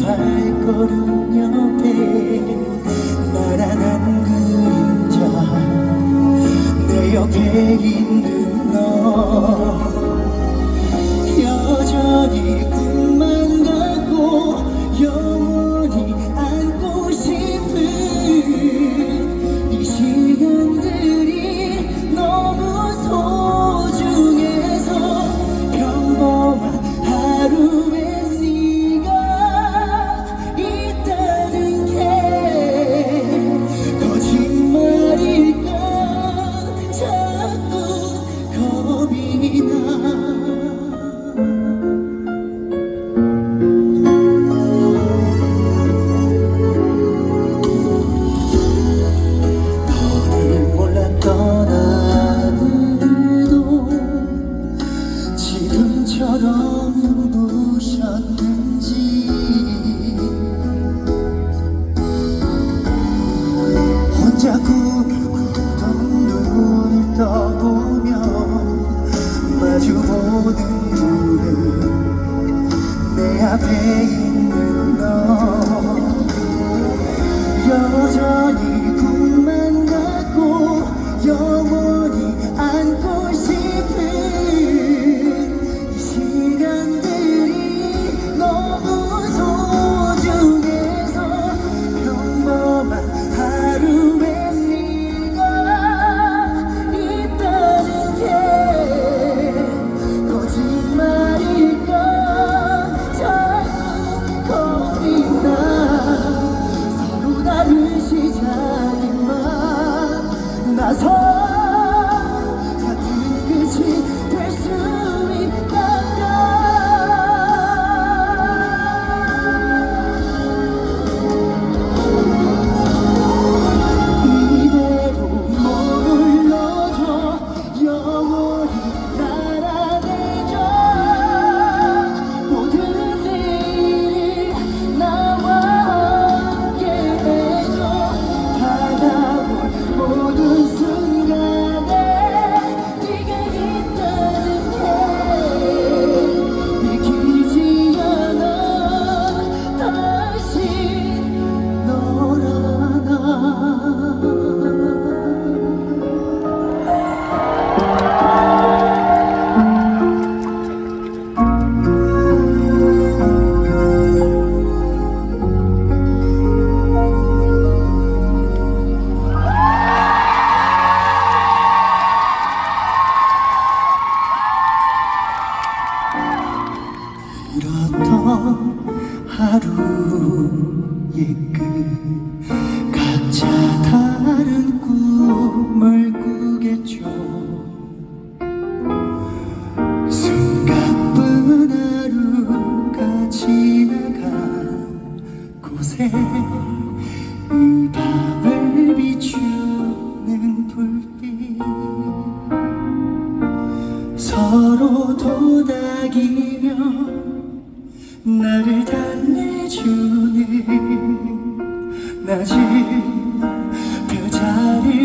발걸음 옆에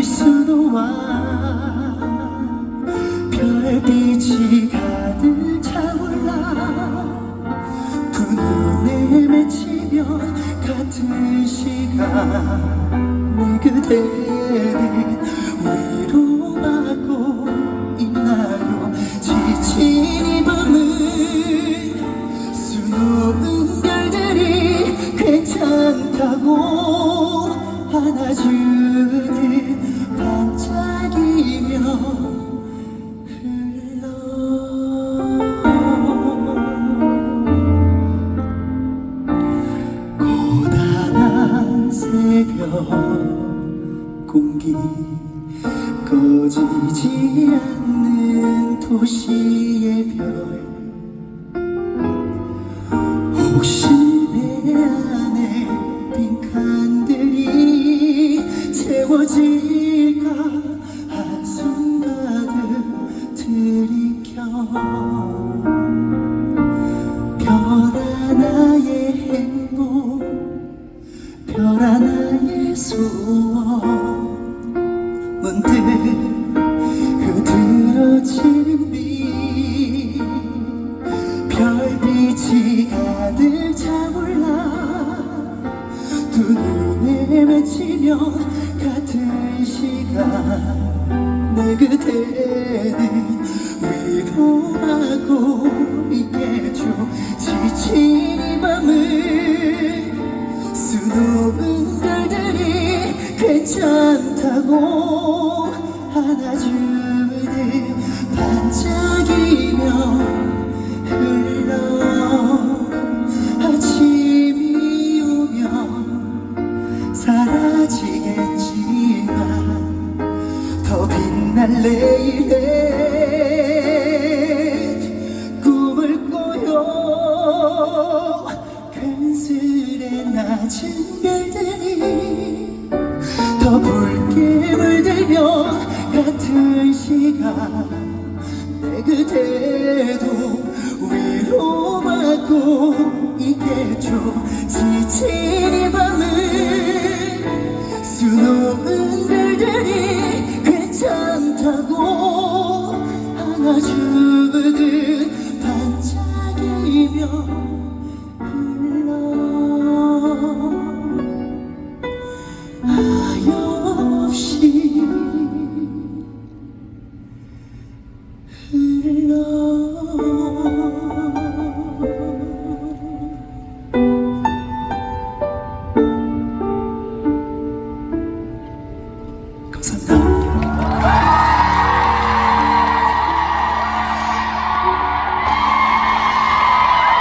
실수로와 별빛이 가득 차올라 푸눈에 맺히면 같은 시간 내 그대는 위로받고 있나요? 지친 이밤은 수놓은 별들이 괜찮다고 하나 주고 공기 꺼지지 않는 도시의 별. 혹시 내 안에 빈 칸들이 채워질까 한순간을 들이켜. 별 하나의 행복 별 하나 소원 문득 흐드러진 빛 별빛이 가득 차올라 두 눈에 맺히면 같은 시간 내 그대는 위로하고 있겠죠. 지친 이 밤을 수놓은 괜찮다고 안아주듯 반짝이며 흘러 아침이 오면 사라지겠지만 더 빛날 내일에 꿈을 꿔요. 근슬의 낮은 별들이 시간 내 그대도 위로받고 있겠죠. 지친 이